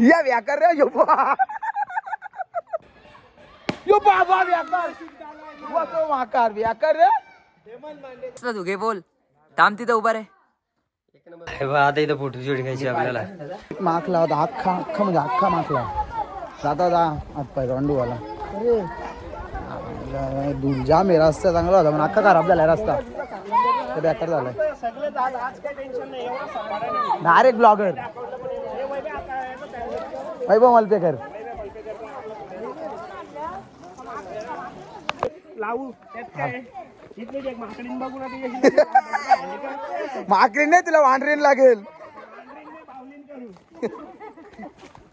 या व्याकार रे यो बा यो बाबा व्याकार वा तो माकार व्याकार रे तू घे बोल. थांब तिथं उभा रे हे आता इथं फोटो शूट घ्यायची आपल्याला. माखला होता अख्खा अख्खा म्हणजे अख्खा माखला जाता जा. पाय रोंडूवाला दूर जाम आहे रस्ता चांगला होता पण अख्खा खराब झालाय रस्ता. ते बेकार झालाय. Direct blogger Vaibhav Malpekar. लावू त्यात काय? इथले जे माकडीन नाही तुला वांढरीन लागेल.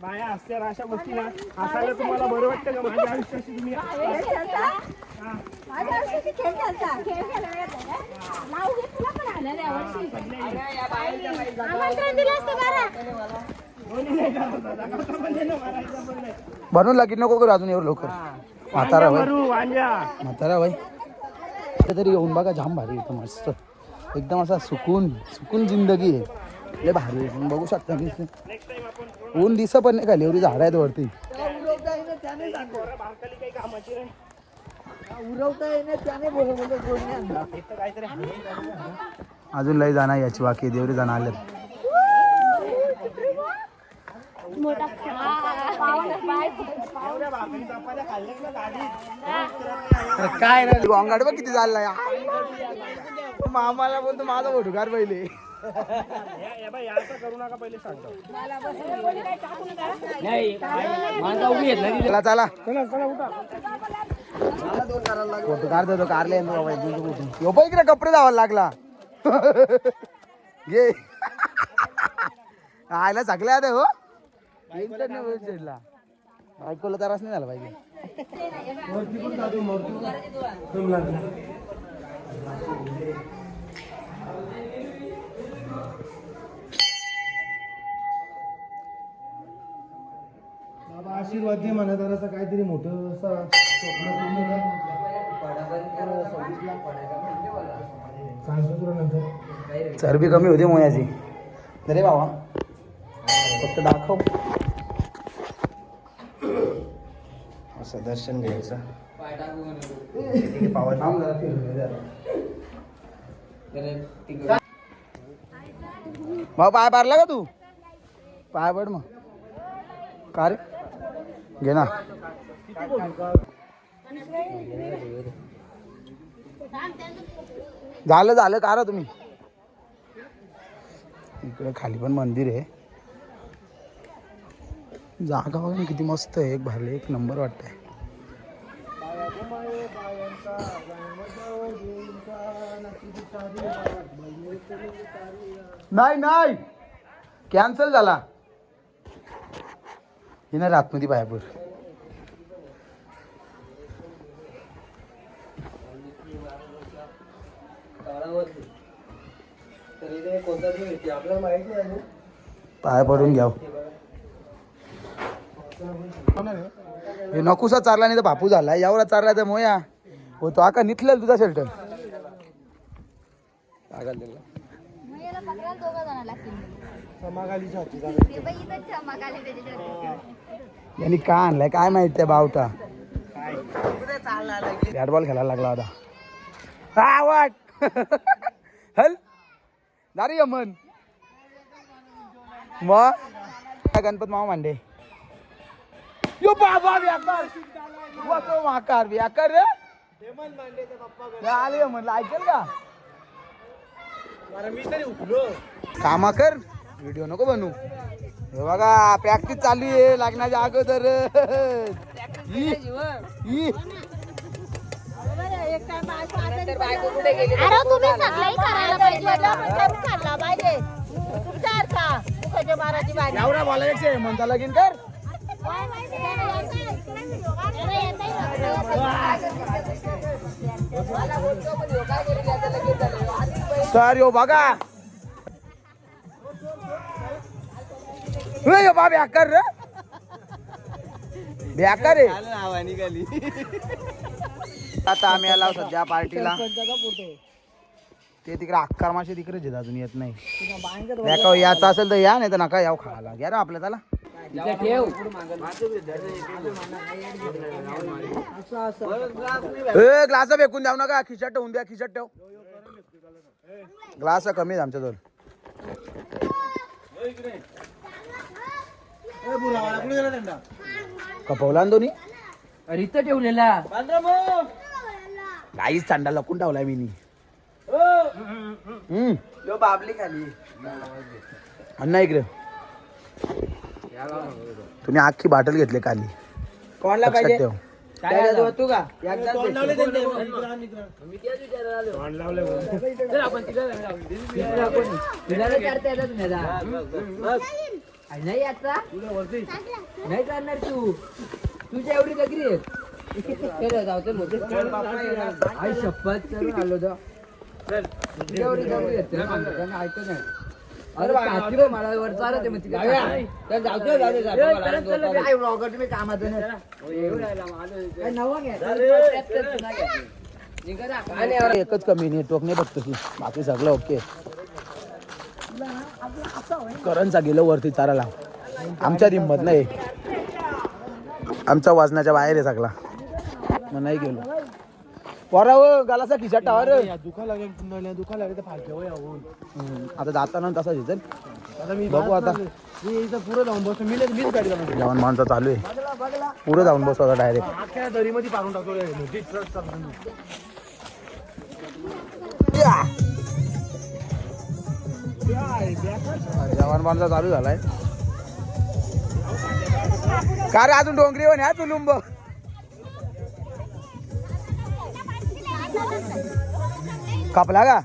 बाया अशा गोष्टी ना. तुम्हाला बरं वाटतं का माझ्या आयुष्याशी तुम्ही? माझ्या वर्षी खेळ खेळता. खेळ खेळायला नाव घे तुला पण आलं रे यावर्षी. आमंत्रण दिलं असतं बरं. बनवून लागेल नको करू अजून एवढं लवकर. म्हातारा भाई म्हातारा भाई तरी येऊन बघा जाम भारी येतो मस्त. एकदम असा सुकून सुकून जिंदगी आहे. लय भारी आहे. बघू शकता मी ऊन दिस पण नाही खाली एवढी झाड आहेत वरती. अजून लय जाणार याची बाकी देवरी जाणार आले मोठा काय रे? गोंगाड बघ किती चाललाय मामाला बोलतो माझा फोटोकार पहिले. असं करू नका पहिले सांगतो चला कार देतो कारले यो पण इकडे कपडे धावायला लागला. घे. आयला सगळ्या आता हो? चिडला ऐकवलं तरच नाही झालं. पाहिजे. बाबा आशीर्वाद दे म्हणा जरासं काहीतरी मोठं असं स्वप्न पूर्ण चरबी कमी होती मोयाची. अरे बाबा फक्त दाखव. असं दर्शन घ्यायचं. भाऊ पाय पारला का तू? पाय पड मग. का रे? घे ना. झालं झालं का रे तुम्ही. इकडे खाली पण मंदिर आहे. जागा बघा किती मस्त आहे. एक भारी एक नंबर वाटतंय. नाही नाही. कॅन्सल झाला. येणार आतमध्ये बाहेर पाय पडून घ्याव. हे नकुसा चारला नाही तर बापू झाला. एवढा चारला तर मोया. हो तो आका निथलेल तुझा शर्ट दिला. पकडायला दोघं जण लागतील. ते बाई यांनी का आणलाय? काय माहीत त्या बावटा? बॅट बॉल खेळायला लागला होता हा वाट हल! दारी यमन मग काय गणपत मामा मांडे? यो बाबा व्याकार वा तो माकार व्याकार रे आले म्हणलं ऐकेल का? कामा कर. व्हिडिओ नको बनू. हे बघा प्रॅक्टिस चालू आहे लग्नाच्या अगोदर. एवढा म्हणता लगीन कर. तर यो बघा हे यो बा बेकार रे बेकार निघाली आता आम्ही आलो सध्या पार्टीला. ते तिकडे अक्कार मासे तिकडेच आहेत अजून येत नाही. नका याचा असेल तर या नाही तर नका याव खायला. घ्या रे आपल्या त्याला ए ग्लास फेकून द्याव नका खिशात ठेवून द्या खिशात ठेव. ग्लास कमी आहे आमच्या जवळ कपवला ना दोन्ही? अरे इथं ठेवलेला. काहीच थंडा लपून ठेवलाय मी. बाबली खाली. अण्णा इकडे. तुम्ही अख्खी बाटल घेतली काली कोणला पाहिजे? काय झालं? तू का? एकदा नाही आता. नाही करणार तू. तुझ्या एवढी आहे. जाऊ मोठे आई शपथ आलो तुझ्या एवढी त्यांना ऐकत नाही. अरे काकी बघ मला वर चालत मग तिकडे जाऊ जाऊ ब्लॉगर तुम्ही कामात नवा घ्या एकच कमी नेटवर्क नाही बघतो की बाकी सगळं ओके. करंचा गेलो वरती चाराला आमच्या हिंमत नाही. आमच्या वजनाच्या बाहेर आहे सगळा. मग नाही गेलो. पोराव गालाचा खिशात टावर दुखा लागेल दुखा लागेल तर वय आता जाताना तसा दिसेल आता मी बघू आता. मी इथं जाऊन बसतो. मी मीच गाडी जेवण माणसं चालू आहे. पुढे जाऊन बसू आता डायरेक्ट अख्ख्या दरीमध्ये पाडून टाकतो. जेवण बांधचा चालू झालाय. का रे अजून डोंगरी वन ह्या चुलुंब कापला का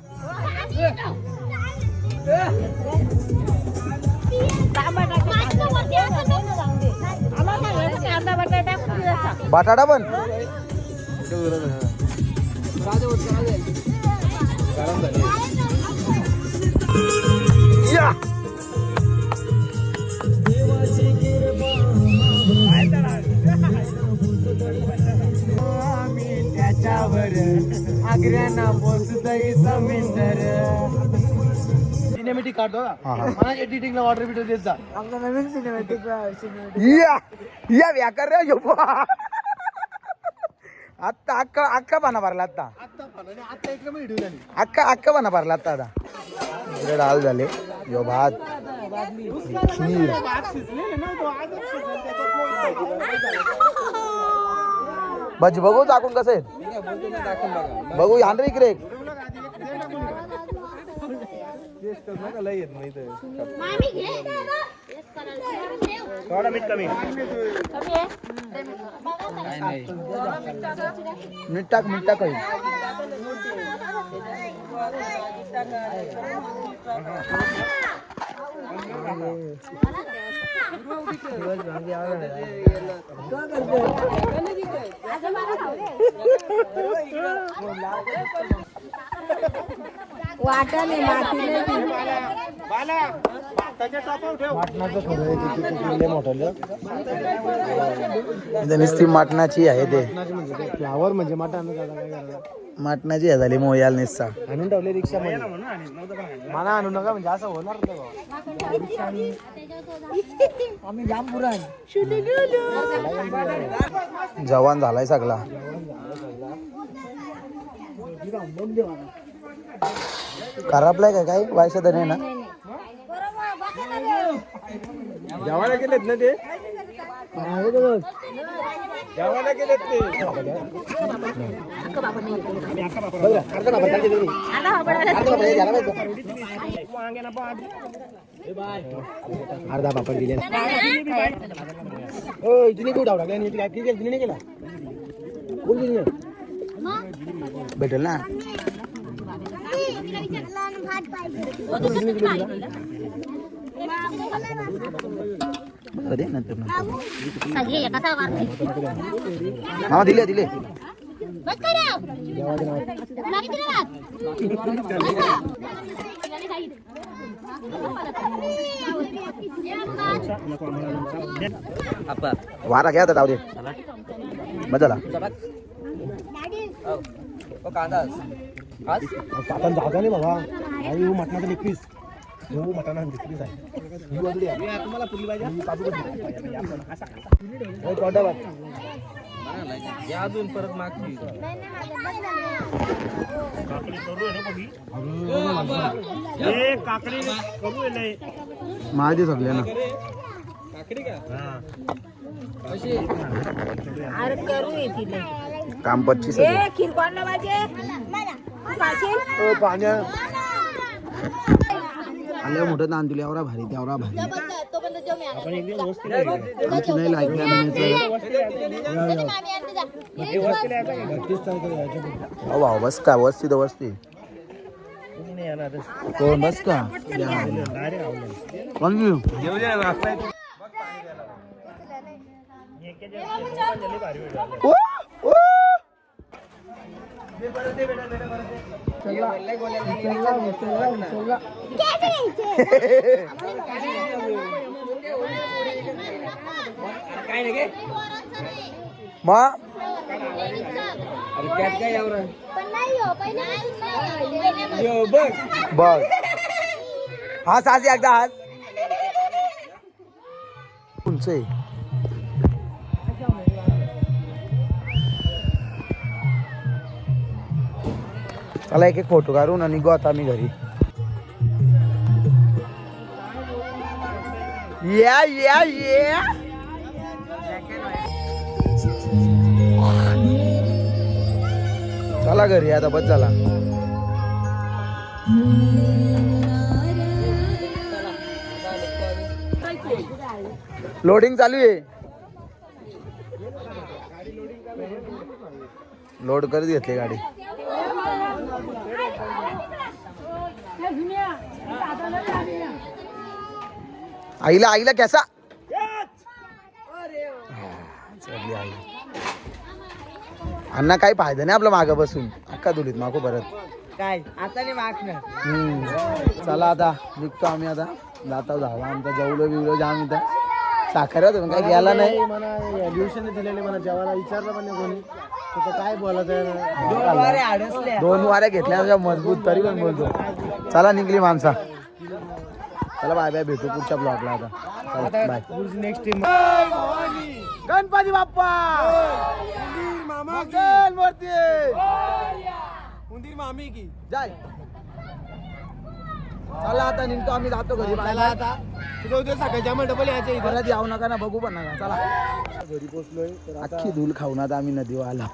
बटाटा पण. या. सिनेमॅटिक काढतो का हा, हा. मला एडिटिंगला ऑर्डर बिटर देत जा. या या व्याकार रे यो आत्ता अक्का अक्का पाना भरला आत्ता. आता पण आणि आता इकडे मग व्हिडिओ झाली. अक्का अक्का पाना भरला आत्ता आता. इकडे डाळ झाले. यो भात खीर भात शिजलेले ना तो आजच शिजलेला, त्याच्यात भजी बघू टाकून कसं आहे. बघू आण रे. इकडे थोडा मीठ कमी. मीठ टाक मीठ टाक. काही. मातीने इथं नुसती मटणाची आहे ते. म्हणजे फ्लावर म्हणजे करायचं मटणाची आहे झाली मोयाल निस्सा. आणून ठेवले रिक्षा मला आणू नका म्हणजे असं होणार नाही बा. जवान झालाय सगळा. खराबलाय काय काय वायसा तर नाही ना? जेवायला गेलेत ना ते? जेवायला गेलेत ते? वांग्याला पाठ अर्धा पापड दिले हो इथे कुठं टाकला आणि इथे काय किती केलं? तिने नाही केला कोण दिली भेटेल ना कधी नंतर मामा दिले दिले वारा घ्या जाऊ दे. मग झाला कांदा. आपण जागा नाही बाबा. आणि हो मटणाचा लेग पीस हो मटणा आहे ही आहे. तुम्हाला पुरली पाहिजे ही बाजू. अजून परत मागची. काकडी करू आहे ना बघी? ए काकडी करू आहे लय. माझे सगळे ना. अरे करू येतील काम पच्चीस ए खीर कोणला पाहिजे? पाचशे हो, पाण्या. आल्या मोठं ताण तुला एवढा भारी तेवढा भारी. नाही बस. का? वस्ती तर वस्ती. नाही येणार कोण बस का? कोण घेऊ? ओ, ओ. काय नाही गे? मा? अरे त्यात काय एवढं? पण नाही हो पहिले यो बघ. बघ. हा सासी एकदा हात उंच चला एक एक फोटो काढून आणि गो आता मी घरी. या या या चला घरी आता बस झाला. लोडिंग चालू आहे. लोड करत घेतली गाडी. आईला आईला कॅसा? आई. अण्णा काही फायदा नाही आपलं मागं बसून. अक्का दुलीत मागो परत. काय आता नाही मागणार. चला आता निघतो आम्ही आता. जाता झाला आमचा जेवलो बिवलो जाम इथं. साखर काही गेला नाही? मला दिवसाने दिलेले मला जेवायला विचारलं पण कोणी. काय बोलत आहे? ना? दोन वाऱ्या घेतल्या मजबूत तरी पण बोलतो. चला निघली माणसा. चला बाय बाय भेटू पुढच्या ब्लॉगला आता. चला, बाय. नेक्स्ट गणपती बाप्पा! उंदीर मामी की. जाय. चला आता निघतो आम्ही जातो घरी. बाय चला. आता. तुझं उद्या सकाळच्या मग डबल यायचं परत येऊ नका ना बघू पण नका. चला. घरी पोचलोय तर आता अख्खी धूल खाऊन आता आम्ही नदीवर आलो.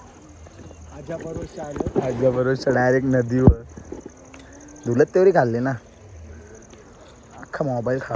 आजच्या बरोबर डायरेक्ट नदीवर. धुलत तेवढी खाल्ली ना. अख्खा मोबाईल खा.